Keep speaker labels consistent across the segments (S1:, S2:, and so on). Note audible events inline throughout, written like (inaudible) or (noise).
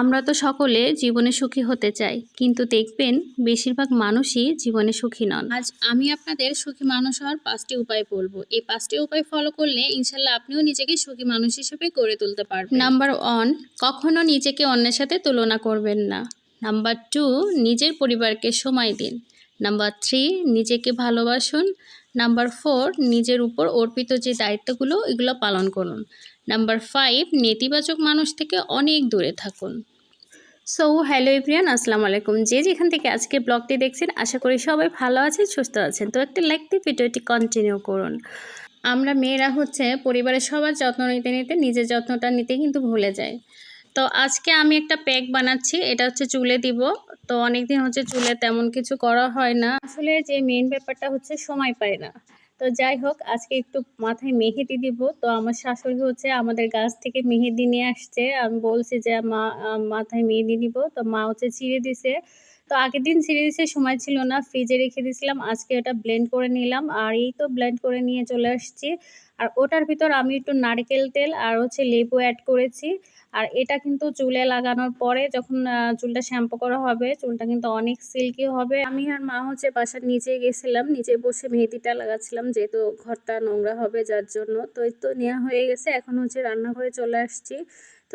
S1: আমরা তো সকলে জীবনে সুখী হতে চাই কিন্তু দেখবেন বেশিরভাগ মানুষই জীবনে সুখী নন। আজ আমি আপনাদের সুখী মানুষ হওয়ার পাঁচটি উপায় বলব। এই পাঁচটি উপায় ফলো করলে ইনশাল্লাহ আপনিও নিজেকে সুখী মানুষ হিসেবে গড়ে তুলতে পারবেন। নাম্বার ওয়ান কখনো নিজেকে অন্যের সাথে তুলনা করবেন না। নাম্বার টু নিজের পরিবারকে সময় দিন। নাম্বার থ্রি নিজেকে ভালোবাসুন। নাম্বার ফোর নিজের উপর অর্পিত যে দায়িত্বগুলো এগুলো পালন করুন। নাম্বার ফাইভ নেতিবাচক মানুষ থেকে অনেক দূরে থাকুন। সো হ্যালো এভরিয়ান আসসালামু আলাইকুম। যে যেখান থেকে আজকে ব্লগটি দেখছেন, আশা করি সবাই ভালো আছেন, সুস্থ আছেন। তো একটা লাইক দিয়ে ভিডিওটি কন্টিনিউ করুন। আমরা মেয়েরা হচ্ছে পরিবারের সবার যত্ন নিতে নিতে, নিজের যত্নটা নিতে কিন্তু ভুলে যায় তো আজকে আমি একটা প্যাক বানাচ্ছি, এটা হচ্ছে চুলে দিব। তো অনেকদিন হচ্ছে চুলে তেমন কিছু করা হয় না। আসলে যে মেন ব্যাপারটা হচ্ছে সময় পায় না। তো যাই হোক, আজকে একটু মাথায় মেহেদি দিব। তো আমার শাশুড়ি হচ্ছে আমাদের গাছ থেকে মেহেদি নিয়ে আসছে। আমি বলছি যে, মা মাথায় মেহেদি দিব তো মা হচ্ছে ছিঁড়ে দিছে। তো আগের দিন দিছে সময় ছিল না ফ্রিজে রেখে দিয়েছিলাম, আজকে এটা ব্লেন্ড করে নিলাম, আর এই তো ব্লেন্ড করে নিয়ে চলে আসছি। আর ওটার ভিতর আমি একটু নারকেল তেল আর হচ্ছে লেবু অ্যাড করেছি, আর এটা কিন্তু চুলে লাগানোর পরে যখন চুলটা শ্যাম্পু করা হবে, চুলটা কিন্তু অনেক সিল্কি হবে। আমি আর মা হচ্ছে বাসার নিচে গেছিলাম, নিচে বসে মেহেদিটা লাগাচ্ছিলাম, যেহেতু ঘরটা নোংরা হবে যার জন্য। তো এই তো নেওয়া হয়ে গেছে, এখন হচ্ছে রান্নাঘরে চলে আসছি।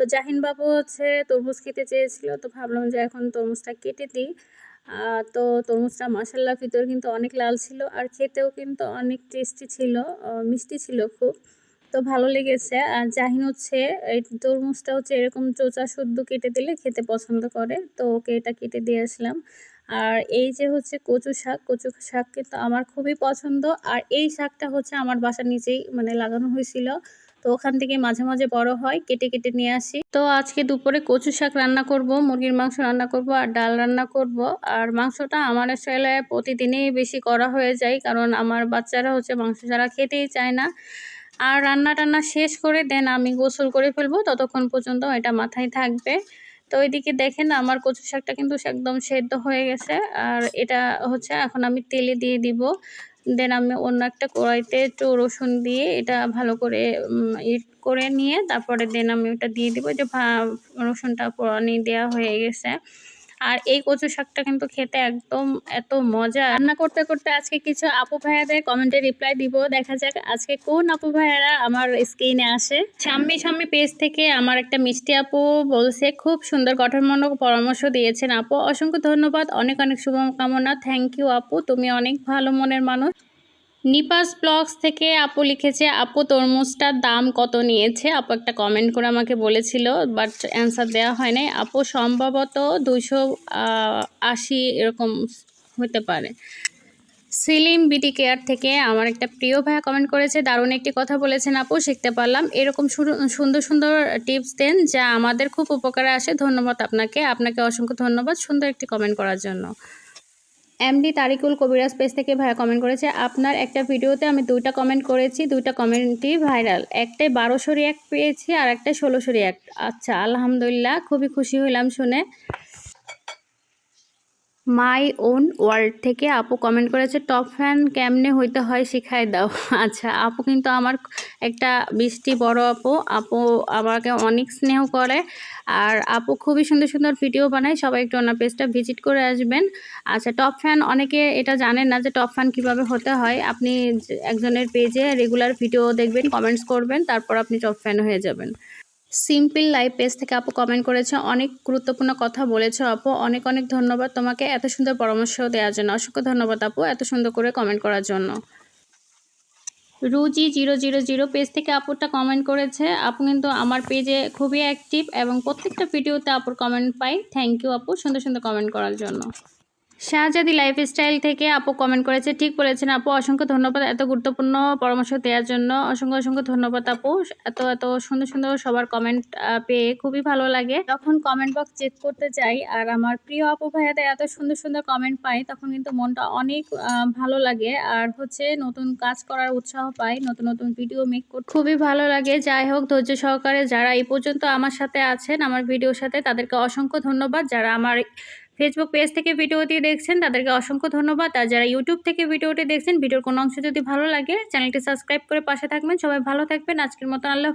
S1: তো জাহিন বাবু হচ্ছে তরমুজ খেতে চেয়েছিল, তো ভাবলাম যে এখন তরমুজটা কেটে দিই। তো তরমুজটা মশাল্লা ভিতর কিন্তু অনেক লাল ছিল আর খেতেও কিন্তু অনেক টেস্টি ছিল মিষ্টি ছিল খুব। তো ভালো লেগেছে। আর জাহিন হচ্ছে এই তরমুজটা হচ্ছে এরকম চোচা শুদ্ধ কেটে দিলে খেতে পছন্দ করে, তো ওকে এটা কেটে দিয়ে আসলাম। আর এই যে হচ্ছে কচু শাক কচু শাক কিন্তু আমার খুবই পছন্দ। আর এই শাকটা হচ্ছে আমার বাসার নিচেই মানে লাগানো হয়েছিল। তো ওখান থেকে মাঝে মাঝে বড় হয়, কেটে কেটে নিয়ে আসি। তো আজকে দুপুরে কচু শাক রান্না করব, মুরগির মাংস রান্না করব আর ডাল রান্না করব। আর মাংসটা আমার আসলে প্রতিদিনই বেশি করা হয়ে যায়, কারণ আমার বাচ্চারা হচ্ছে মাংস ছাড়া খেতেই চায় না। আর রান্না টান্না শেষ করে দেন আমি গোসল করে ফেলব, ততক্ষণ পর্যন্ত এটা মাথায় থাকবে। তো ওইদিকে দেখেন আমার কচু শাকটা কিন্তু একদম সেদ্ধ হয়ে গেছে, আর এটা হচ্ছে এখন আমি তেলে দিয়ে দিব। দেন আমি অন্য একটা কড়াইতে একটু রসুন দিয়ে এটা ভালো করে ইট করে নিয়ে তারপরে দেন আমি ওটা দিয়ে দেবো। যে রসুনটা পোড়ানি দেওয়া হয়ে গেছে। আর এই কচু শাকটা কিন্তু খেতে একদম এত মজা। রান্না করতে করতে আজকে কিছু আপু ভাইয়াদের কমেন্টে রিপ্লাই দিব। দেখা যাক আজকে কোন আপু ভাইয়ারা আমার স্ক্রিনে আসে। সাম্মি সাম্মি পেজ থেকে আমার একটা মিষ্টি আপু বলছে, খুব সুন্দর গঠনমূলক পরামর্শ দিয়েছেন আপু। অসংখ্য ধন্যবাদ। অনেক অনেক শুভকামনা। থ্যাংক ইউ আপু। তুমি অনেক ভালো মনের মানুষ। নিপাস ব্লগস থেকে আপু লিখেছে, আপু, তরমুজটার দাম কত নিয়েছে? আপু একটা কমেন্ট করে আমাকে বলেছিল বাট অ্যান্সার দেওয়া হয় নাই। আপু, সম্ভবত দুশো আশি এরকম হতে পারে। সিলিম বিটি কেয়ার থেকে আমার একটা প্রিয় ভাইয়া কমেন্ট করেছে, দারুণ একটি কথা বলেছেন আপু, শিখতে পারলাম। এরকম সুন্দর সুন্দর টিপস দেন যা আমাদের খুব উপকারে আসে। ধন্যবাদ আপনাকে। আপনাকে অসংখ্য ধন্যবাদ সুন্দর একটি কমেন্ট করার জন্য। এমডি তারিকুল কবিরাজ পেজ থেকে ভাইয়া কমেন্ট করেছে, আপনার একটা ভিডিওতে আমি দুইটা কমেন্ট করেছি, দুইটা কমেন্টই ভাইরাল একটাই বারোশো রিয়াক্ট পেয়েছি আর একটা ষোলোশো রিয়াক্ট আচ্ছা আলহামদুলিল্লাহ, খুবই খুশি হইলাম শুনে। মাই ওন ওয়ার্ল্ড থেকে আপু কমেন্ট করেছে টপ ফ্যান কেমনে হইতে হয় শিখাই দাও। (laughs) আচ্ছা আপু কিন্তু আমার একটা বৃষ্টি বড় আপু। আপু আমাকে অনেক স্নেহ করে আর আপু খুবই সুন্দর সুন্দর ভিডিও বানায়। সবাই একটু ওনার পেজটা ভিজিট করে আসবেন। আচ্ছা টপ ফ্যান অনেকে এটা জানেন না যে টপ ফ্যান কীভাবে হতে হয়। আপনি একজনের পেজে রেগুলার ভিডিও দেখবেন কমেন্টস করবেন, তারপর আপনি টপ ফ্যান হয়ে যাবেন। সিম্পল লাইভ পেজ থেকে আপু কমেন্ট করেছে, অনেক গুরুত্বপূর্ণ কথা বলেছ আপু। অনেক অনেক ধন্যবাদ তোমাকে এত সুন্দর পরামর্শ দেওয়ার জন্য। অসংখ্য ধন্যবাদ আপু এত সুন্দর করে কমেন্ট করার জন্য। রুজি জিরো জিরো জিরো পেজ থেকে আপুরটা কমেন্ট করেছে। আপু কিন্তু আমার পেজে খুবই অ্যাক্টিভ এবং প্রত্যেকটা ভিডিওতে আপুর কমেন্ট পাই। থ্যাংক ইউ আপু সুন্দর সুন্দর কমেন্ট করার জন্য। শাহজাদি লাইফস্টাইল থেকে আপু কমেন্ট করেছে, ঠিক বলেছেন আপু। অসংখ্য ধন্যবাদ এত গুরুত্বপূর্ণ পরামর্শ দেওয়ার জন্য। অসংখ্য অসংখ্য ধন্যবাদ আপু। এত এত সুন্দর সুন্দর সবার কমেন্ট পেয়ে খুবই ভালো লাগে। যখন কমেন্ট বক্স চেক করতে যাই আর আমার প্রিয় আপু ভাইয়াদের এত সুন্দর সুন্দর কমেন্ট পাই, তখন কিন্তু মনটা অনেক ভালো লাগে। আর হচ্ছে নতুন কাজ করার উৎসাহ পাই, নতুন নতুন ভিডিও মেক করতে। খুবই ভালো লাগে। যাই হোক, ধৈর্য সহকারে যারা এই পর্যন্ত আমার সাথে আছেন, আমার ভিডিওর সাথে, তাদেরকে অসংখ্য ধন্যবাদ। যারা আমার ফেসবুক পেজ থেকে ভিডিওটি দেখছেন, তাদেরকে অসংখ্য ধন্যবাদ। আর যারা ইউটিউব থেকে ভিডিওটি দেখছেন, ভিডিওর কোনো অংশ যদি ভালো লাগে, চ্যানেলটি সাবস্ক্রাইব করে পাশে থাকবেন। সবাই ভালো থাকবেন। আজকের মতো আল্লাহ